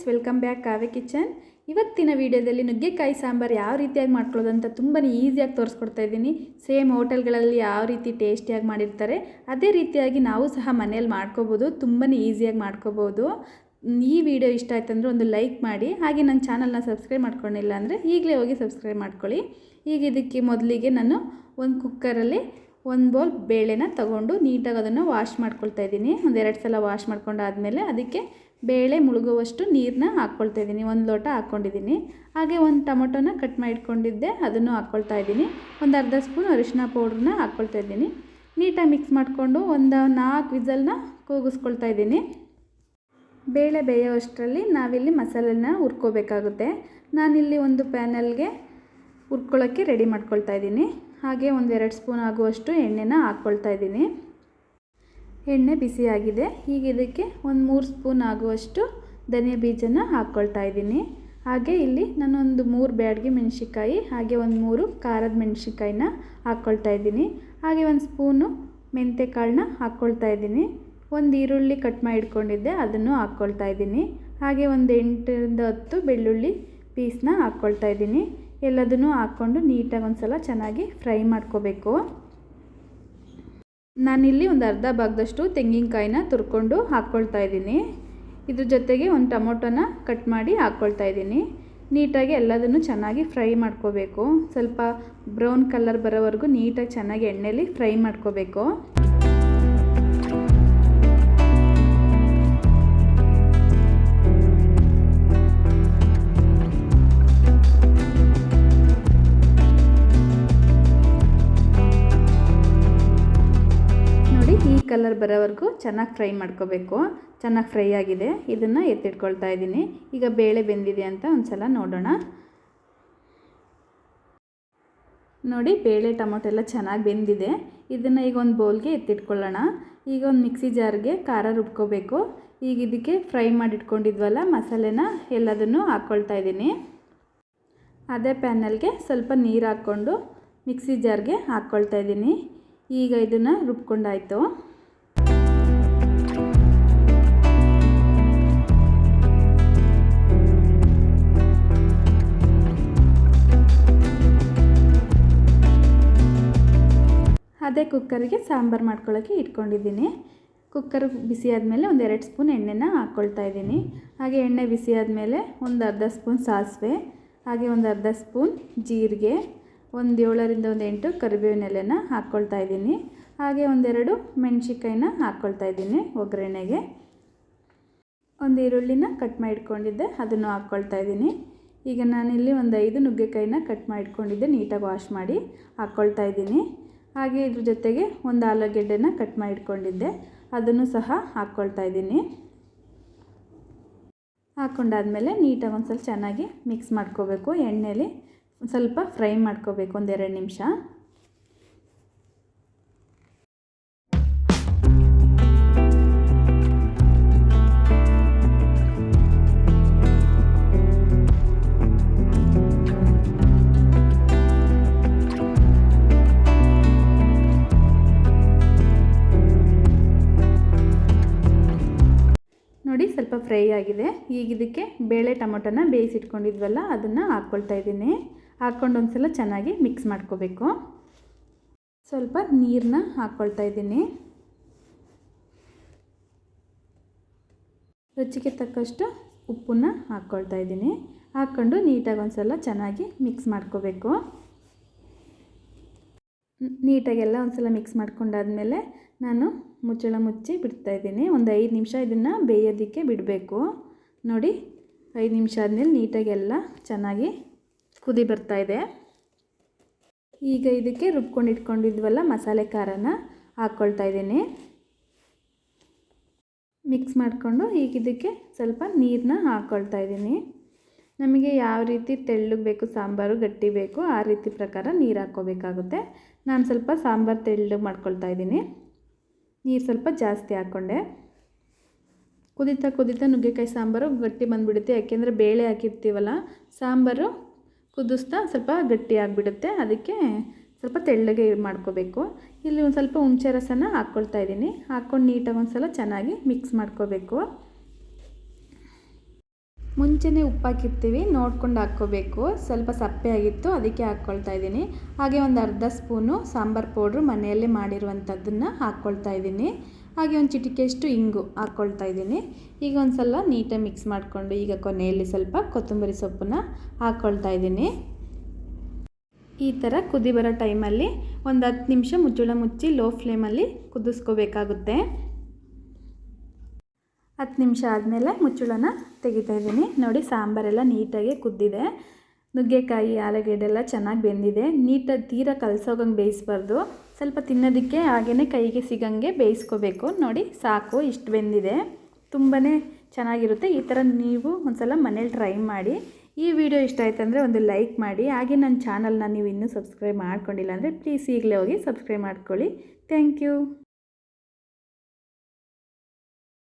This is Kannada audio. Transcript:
Friends, welcome back Kavya kitchen. ಇವತ್ತಿನ ವೀಡಿಯೋದಲ್ಲಿ ನುಗ್ಗೆಕಾಯಿ ಸಾಂಬಾರು ಯಾವ ರೀತಿಯಾಗಿ ಮಾಡ್ಕೊಳ್ಳೋದಂತ ತುಂಬಾ ಈಸಿಯಾಗಿ ತೋರಿಸ್ಕೊಡ್ತಾ ಇದ್ದೀನಿ. ಸೇಮ್ ಹೋಟೆಲ್ಗಳಲ್ಲಿ ಯಾವ ರೀತಿ ಟೇಸ್ಟಿಯಾಗಿ ಮಾಡಿರ್ತಾರೆ, ಅದೇ ರೀತಿಯಾಗಿ ನಾವು ಸಹ ಮನೆಯಲ್ಲಿ ಮಾಡ್ಕೋಬೋದು ತುಂಬಾ ಈಸಿಯಾಗಿ ಮಾಡ್ಕೋಬೋದು. ಈ ವಿಡಿಯೋ ಇಷ್ಟ ಆಯ್ತು ಅಂದರೆ ಒಂದು ಲೈಕ್ ಮಾಡಿ, ಹಾಗೆ ನನ್ನ ಚಾನಲ್ನ ಸಬ್ಸ್ಕ್ರೈಬ್ ಮಾಡ್ಕೊಂಡಿಲ್ಲ ಅಂದರೆ ಈಗಲೇ ಹೋಗಿ ಸಬ್ಸ್ಕ್ರೈಬ್ ಮಾಡ್ಕೊಳ್ಳಿ. ಈಗ ಇದಕ್ಕೆ ಮೊದಲಿಗೆ ನಾನು ಒಂದು ಕುಕ್ಕರಲ್ಲಿ ಒಂದು ಬೌಲ್ ಬೇಳೆನ ತಗೊಂಡು ನೀಟಾಗಿ ಅದನ್ನು ವಾಶ್ ಮಾಡ್ಕೊಳ್ತಾ ಇದ್ದೀನಿ. ಒಂದೆರಡು ಸಲ ವಾಶ್ ಮಾಡ್ಕೊಂಡಾದಮೇಲೆ ಅದಕ್ಕೆ ಬೇಳೆ ಮುಳುಗುವಷ್ಟು ನೀರನ್ನ ಹಾಕ್ಕೊಳ್ತಾ ಇದ್ದೀನಿ. ಒಂದು ಲೋಟ ಹಾಕ್ಕೊಂಡಿದ್ದೀನಿ. ಹಾಗೆ ಒಂದು ಟೊಮೊಟೊನ ಕಟ್ ಮಾಡಿ ಇಟ್ಕೊಂಡಿದ್ದೆ ಅದನ್ನು ಹಾಕ್ಕೊಳ್ತಾ ಇದ್ದೀನಿ. ಒಂದು ಅರ್ಧ ಸ್ಪೂನ್ ಅರಿಶಿನ ಪೌಡ್ರನ್ನ ಹಾಕ್ಕೊಳ್ತಾ ಇದ್ದೀನಿ. ನೀಟಾಗಿ ಮಿಕ್ಸ್ ಮಾಡಿಕೊಂಡು ಒಂದು ನಾಲ್ಕು ವಿಸಲ್ನ ಕೂಗಿಸ್ಕೊಳ್ತಾ ಇದ್ದೀನಿ. ಬೇಳೆ ಬೇಯೋಷ್ಟರಲ್ಲಿ ನಾವಿಲ್ಲಿ ಮಸಾಲೆನ ಹುರ್ಕೋಬೇಕಾಗುತ್ತೆ. ನಾನಿಲ್ಲಿ ಒಂದು ಪ್ಯಾನಲ್ಗೆ ಹುರ್ಕೊಳ್ಳೋಕ್ಕೆ ರೆಡಿ ಮಾಡ್ಕೊಳ್ತಾ ಇದ್ದೀನಿ. ಹಾಗೆ ಒಂದೆರಡು ಸ್ಪೂನ್ ಆಗುವಷ್ಟು ಎಣ್ಣೆನ ಹಾಕ್ಕೊಳ್ತಾ ಇದ್ದೀನಿ. ಎಣ್ಣೆ ಬಿಸಿಯಾಗಿದೆ. ಈಗ ಇದಕ್ಕೆ ಒಂದು ಮೂರು ಸ್ಪೂನ್ ಆಗುವಷ್ಟು ಧನಿಯಾ ಬೀಜನ ಹಾಕ್ಕೊಳ್ತಾ ಇದ್ದೀನಿ. ಹಾಗೆ ಇಲ್ಲಿ ನಾನೊಂದು ಮೂರು ಬ್ಯಾಡ್ಗೆ ಮೆಣಸಿಕಾಯಿ ಹಾಗೆ ಒಂದು ಮೂರು ಖಾರದ ಮೆಣಸಿಕಾಯಿನ ಹಾಕ್ಕೊಳ್ತಾ ಇದ್ದೀನಿ. ಹಾಗೆ ಒಂದು ಸ್ಪೂನು ಮೆಂತ್ಯ ಕಾಳನ್ನ ಹಾಕ್ಕೊಳ್ತಾ ಇದ್ದೀನಿ. ಒಂದು ಈರುಳ್ಳಿ ಕಟ್ ಮಾಡಿ ಇಟ್ಕೊಂಡಿದ್ದೆ ಅದನ್ನು ಹಾಕ್ಕೊಳ್ತಾ ಇದ್ದೀನಿ. ಹಾಗೆ ಒಂದು ಎಂಟರಿಂದ ಹತ್ತು ಬೆಳ್ಳುಳ್ಳಿ ಪೀಸ್ನ ಹಾಕ್ಕೊಳ್ತಾ ಇದ್ದೀನಿ. ಎಲ್ಲದನ್ನು ಹಾಕ್ಕೊಂಡು ನೀಟಾಗಿ ಒಂದು ಸಲ ಚೆನ್ನಾಗಿ ಫ್ರೈ ಮಾಡ್ಕೋಬೇಕು. ನಾನಿಲ್ಲಿ ಒಂದು ಅರ್ಧ ಭಾಗದಷ್ಟು ತೆಂಗಿನಕಾಯಿನ ತುರ್ಕೊಂಡು ಹಾಕ್ಕೊಳ್ತಾ ಇದ್ದೀನಿ. ಇದ್ರ ಜೊತೆಗೆ ಒಂದು ಟೊಮೊಟೊನ ಕಟ್ ಮಾಡಿ ಹಾಕ್ಕೊಳ್ತಾ ಇದ್ದೀನಿ. ನೀಟಾಗಿ ಎಲ್ಲದನ್ನು ಚೆನ್ನಾಗಿ ಫ್ರೈ ಮಾಡ್ಕೋಬೇಕು. ಸ್ವಲ್ಪ ಬ್ರೌನ್ ಕಲರ್ ಬರೋವರೆಗೂ ನೀಟಾಗಿ ಚೆನ್ನಾಗಿ ಎಣ್ಣೆಯಲ್ಲಿ ಫ್ರೈ ಮಾಡ್ಕೋಬೇಕು. ಕಲರ್ ಬರೋವರೆಗೂ ಚೆನ್ನಾಗಿ ಫ್ರೈ ಮಾಡ್ಕೋಬೇಕು. ಚೆನ್ನಾಗಿ ಫ್ರೈ ಆಗಿದೆ. ಇದನ್ನು ಎತ್ತಿಟ್ಕೊಳ್ತಾ ಇದ್ದೀನಿ. ಈಗ ಬೇಳೆ ಬೆಂದಿದೆ ಅಂತ ಒಂದು ಸಲ ನೋಡೋಣ. ನೋಡಿ, ಬೇಳೆ ಟೊಮೊಟೊ ಎಲ್ಲ ಚೆನ್ನಾಗಿ ಬೆಂದಿದೆ. ಇದನ್ನು ಈಗ ಒಂದು ಬೌಲ್ಗೆ ಎತ್ತಿಟ್ಕೊಳ್ಳೋಣ. ಈಗ ಒಂದು ಮಿಕ್ಸಿ ಜಾರ್ಗೆ ಖಾರ ರುಬ್ಕೋಬೇಕು. ಈಗ ಇದಕ್ಕೆ ಫ್ರೈ ಮಾಡಿಟ್ಕೊಂಡಿದ್ವಲ್ಲ, ಮಸಾಲೆನ ಎಲ್ಲದನ್ನು ಹಾಕ್ಕೊಳ್ತಾ ಇದ್ದೀನಿ. ಅದೇ ಪ್ಯಾನಲ್ಗೆ ಸ್ವಲ್ಪ ನೀರು ಹಾಕ್ಕೊಂಡು ಮಿಕ್ಸಿ ಜಾರ್ಗೆ ಹಾಕ್ಕೊಳ್ತಾ ಇದ್ದೀನಿ. ಈಗ ಇದನ್ನು ರುಬ್ಕೊಂಡಾಯಿತು. ಅದೇ ಕುಕ್ಕರಿಗೆ ಸಾಂಬಾರು ಮಾಡ್ಕೊಳ್ಳೋಕ್ಕೆ ಇಟ್ಕೊಂಡಿದ್ದೀನಿ. ಕುಕ್ಕರ್ ಬಿಸಿ ಆದಮೇಲೆ ಒಂದು ಎರಡು ಸ್ಪೂನ್ ಎಣ್ಣೆನ ಹಾಕ್ಕೊಳ್ತಾ ಇದ್ದೀನಿ. ಹಾಗೆ ಎಣ್ಣೆ ಬಿಸಿ ಆದಮೇಲೆ ಒಂದು ಅರ್ಧ ಸ್ಪೂನ್ ಸಾಸಿವೆ, ಹಾಗೆ ಒಂದು ಅರ್ಧ ಸ್ಪೂನ್ ಜೀರಿಗೆ, ಒಂದು ಏಳರಿಂದ ಒಂದು ಎಂಟು ಕರಿಬೇವಿನ ಎಲೆನ ಹಾಕ್ಕೊಳ್ತಾ ಇದ್ದೀನಿ. ಹಾಗೆ ಒಂದೆರಡು ಮೆಣಸಿಕಾಯಿನ ಹಾಕ್ಕೊಳ್ತಾ ಇದ್ದೀನಿ ಒಗ್ಗರಣೆಗೆ. ಒಂದು ಈರುಳ್ಳಿನ ಕಟ್ ಮಾಡಿ ಇಟ್ಕೊಂಡಿದ್ದೆ ಅದನ್ನು ಹಾಕ್ಕೊಳ್ತಾ ಇದ್ದೀನಿ. ಈಗ ನಾನಿಲ್ಲಿ ಒಂದು ಐದು ನುಗ್ಗೆಕಾಯಿನ ಕಟ್ ಮಾಡಿ ಇಟ್ಕೊಂಡಿದ್ದೆ ನೀಟಾಗಿ ವಾಶ್ ಮಾಡಿ ಹಾಕ್ಕೊಳ್ತಾ ಇದ್ದೀನಿ. ಹಾಗೆ ಇದ್ರ ಜೊತೆಗೆ ಒಂದು ಆಲೂಗೆಡ್ಡೆನ ಕಟ್ ಮಾಡಿ ಇಟ್ಕೊಂಡಿದ್ದೆ ಅದನ್ನು ಸಹ ಹಾಕ್ಕೊಳ್ತಾ ಇದ್ದೀನಿ. ಹಾಕ್ಕೊಂಡಾದಮೇಲೆ ನೀಟಾಗಿ ಒಂದು ಸ್ವಲ್ಪ ಚೆನ್ನಾಗಿ ಮಿಕ್ಸ್ ಮಾಡ್ಕೋಬೇಕು. ಎಣ್ಣೆಲಿ ಸ್ವಲ್ಪ ಫ್ರೈ ಮಾಡ್ಕೋಬೇಕು, ಒಂದೆರಡು ನಿಮಿಷ. ನೋಡಿ ಸ್ವಲ್ಪ ಫ್ರೈ ಆಗಿದೆ. ಈಗ ಇದಕ್ಕೆ ಬೇಳೆ ಟೊಮೊಟೊನ ಬೇಯಿಸಿಟ್ಕೊಂಡಿದ್ವಲ್ಲ, ಅದನ್ನು ಹಾಕ್ಕೊಳ್ತಾ ಇದ್ದೀನಿ. ಹಾಕ್ಕೊಂಡು ಒಂದು ಸಲ ಚೆನ್ನಾಗಿ ಮಿಕ್ಸ್ ಮಾಡ್ಕೋಬೇಕು. ಸ್ವಲ್ಪ ನೀರನ್ನ ಹಾಕ್ಕೊಳ್ತಾ ಇದ್ದೀನಿ. ರುಚಿಗೆ ತಕ್ಕಷ್ಟು ಉಪ್ಪನ್ನ ಹಾಕ್ಕೊಳ್ತಾ ಇದ್ದೀನಿ. ಹಾಕ್ಕೊಂಡು ನೀಟಾಗಿ ಒಂದು ಸಲ ಚೆನ್ನಾಗಿ ಮಿಕ್ಸ್ ಮಾಡ್ಕೋಬೇಕು. ನೀಟಾಗೆಲ್ಲ ಒಂದು ಸಲ ಮಿಕ್ಸ್ ಮಾಡ್ಕೊಂಡಾದ್ಮೇಲೆ ನಾನು ಮುಚ್ಚಳ ಮುಚ್ಚಿ ಬಿಡ್ತಾ ಇದ್ದೀನಿ. ಒಂದು ಐದು ನಿಮಿಷ ಇದನ್ನು ಬೇಯೋದಕ್ಕೆ ಬಿಡಬೇಕು. ನೋಡಿ, ಐದು ನಿಮಿಷ ಆದಮೇಲೆ ನೀಟಾಗಿ ಎಲ್ಲ ಚೆನ್ನಾಗಿ ಕುದಿ ಬರ್ತಾ ಇದೆ. ಈಗ ಇದಕ್ಕೆ ರುಬ್ಕೊಂಡು ಇಟ್ಕೊಂಡಿದ್ವಲ್ಲ ಮಸಾಲೆ ಖಾರನ ಹಾಕ್ಕೊಳ್ತಾ ಇದ್ದೀನಿ. ಮಿಕ್ಸ್ ಮಾಡಿಕೊಂಡು ಈಗ ಇದಕ್ಕೆ ಸ್ವಲ್ಪ ನೀರನ್ನ ಹಾಕ್ಕೊಳ್ತಾ ಇದ್ದೀನಿ. ನಮಗೆ ಯಾವ ರೀತಿ ತೆಳ್ಳಗೆ ಬೇಕು, ಸಾಂಬಾರು, ಗಟ್ಟಿ ಬೇಕು, ಆ ರೀತಿ ಪ್ರಕಾರ ನೀರು ಹಾಕ್ಕೋಬೇಕಾಗುತ್ತೆ. ನಾನು ಸ್ವಲ್ಪ ಸಾಂಬಾರು ತೆಳ್ಳಗೆ ಮಾಡ್ಕೊಳ್ತಾ ಇದ್ದೀನಿ. ನೀರು ಸ್ವಲ್ಪ ಜಾಸ್ತಿ ಹಾಕ್ಕೊಂಡೆ. ಕುದೀತಾ ಕುದೀತಾ ನುಗ್ಗೆಕಾಯಿ ಸಾಂಬಾರು ಗಟ್ಟಿ ಬಂದುಬಿಡುತ್ತೆ. ಯಾಕೆಂದರೆ ಬೇಳೆ ಹಾಕಿರ್ತೀವಲ್ಲ, ಸಾಂಬಾರು ಕುದಿಸ್ತಾ ಸ್ವಲ್ಪ ಗಟ್ಟಿ ಆಗಿಬಿಡುತ್ತೆ. ಅದಕ್ಕೆ ಸ್ವಲ್ಪ ತೆಳ್ಳಗೆ ಮಾಡ್ಕೋಬೇಕು. ಇಲ್ಲಿ ಒಂದು ಸ್ವಲ್ಪ ಹುಣಸೆ ರಸನ ಹಾಕ್ಕೊಳ್ತಾ ಇದ್ದೀನಿ. ಹಾಕ್ಕೊಂಡು ನೀಟಾಗಿ ಒಂದು ಸಲ ಚೆನ್ನಾಗಿ ಮಿಕ್ಸ್ ಮಾಡ್ಕೋಬೇಕು. ಮುಂಚೆನೇ ಉಪ್ಪಾಕಿರ್ತೀವಿ, ನೋಡ್ಕೊಂಡು ಹಾಕ್ಕೋಬೇಕು. ಸ್ವಲ್ಪ ಸಪ್ಪೆ ಆಗಿತ್ತು, ಅದಕ್ಕೆ ಹಾಕ್ಕೊಳ್ತಾ ಇದ್ದೀನಿ. ಹಾಗೆ ಒಂದು ಅರ್ಧ ಸ್ಪೂನು ಸಾಂಬಾರು ಪೌಡ್ರು ಮನೆಯಲ್ಲೇ ಮಾಡಿರುವಂಥದ್ದನ್ನು ಹಾಕ್ಕೊಳ್ತಾ ಇದ್ದೀನಿ. ಹಾಗೆ ಒಂದು ಚಿಟಿಕೆಯಷ್ಟು ಇಂಗು ಹಾಕ್ಕೊಳ್ತಾ ಇದ್ದೀನಿ. ಈಗ ಒಂದು ಸಲ ನೀಟಾಗಿ ಮಿಕ್ಸ್ ಮಾಡಿಕೊಂಡು ಈಗ ಕೊನೆಯಲ್ಲಿ ಸ್ವಲ್ಪ ಕೊತ್ತಂಬರಿ ಸೊಪ್ಪನ್ನ ಹಾಕ್ಕೊಳ್ತಾ ಇದ್ದೀನಿ. ಈ ಥರ ಕುದಿ ಬರೋ ಟೈಮಲ್ಲಿ ಒಂದು ಹತ್ತು ನಿಮಿಷ ಮುಚ್ಚಳ ಮುಚ್ಚಿ ಲೋ ಫ್ಲೇಮಲ್ಲಿ ಕುದಿಸ್ಕೋಬೇಕಾಗುತ್ತೆ. ಹತ್ತು ನಿಮಿಷ ಆದಮೇಲೆ ಮುಚ್ಚಳನ ತೆಗಿತಾ ಇದ್ದೀನಿ. ನೋಡಿ ಸಾಂಬಾರೆಲ್ಲ ನೀಟಾಗಿ ಕುದ್ದಿದೆ. ನುಗ್ಗೆಕಾಯಿ ಆಲೂಗೆಡ್ಡೆ ಎಲ್ಲ ಚೆನ್ನಾಗಿ ಬೆಂದಿದೆ. ನೀಟಾಗಿ ತೀರಾ ಕಲಸೋಗಂಗೆ ಬೇಯಿಸ್ಬಾರ್ದು. ಸ್ವಲ್ಪ ತಿನ್ನೋದಕ್ಕೆ ಹಾಗೇ ಕೈಗೆ ಸಿಗಂಗೆ ಬೇಯಿಸ್ಕೋಬೇಕು. ನೋಡಿ ಸಾಕು, ಇಷ್ಟು ಬೆಂದಿದೆ. ತುಂಬಾ ಚೆನ್ನಾಗಿರುತ್ತೆ. ಈ ಥರ ನೀವು ಒಂದ್ಸಲ ಮನೇಲಿ ಟ್ರೈ ಮಾಡಿ. ಈ ವಿಡಿಯೋ ಇಷ್ಟ ಆಯ್ತು ಒಂದು ಲೈಕ್ ಮಾಡಿ. ಹಾಗೆ ನನ್ನ ಚಾನಲ್ನ ನೀವು ಇನ್ನೂ ಸಬ್ಸ್ಕ್ರೈಬ್ ಮಾಡ್ಕೊಂಡಿಲ್ಲ ಅಂದರೆ ಪ್ಲೀಸ್ ಈಗಲೇ ಹೋಗಿ ಸಬ್ಸ್ಕ್ರೈಬ್ ಮಾಡ್ಕೊಳ್ಳಿ. Thank you.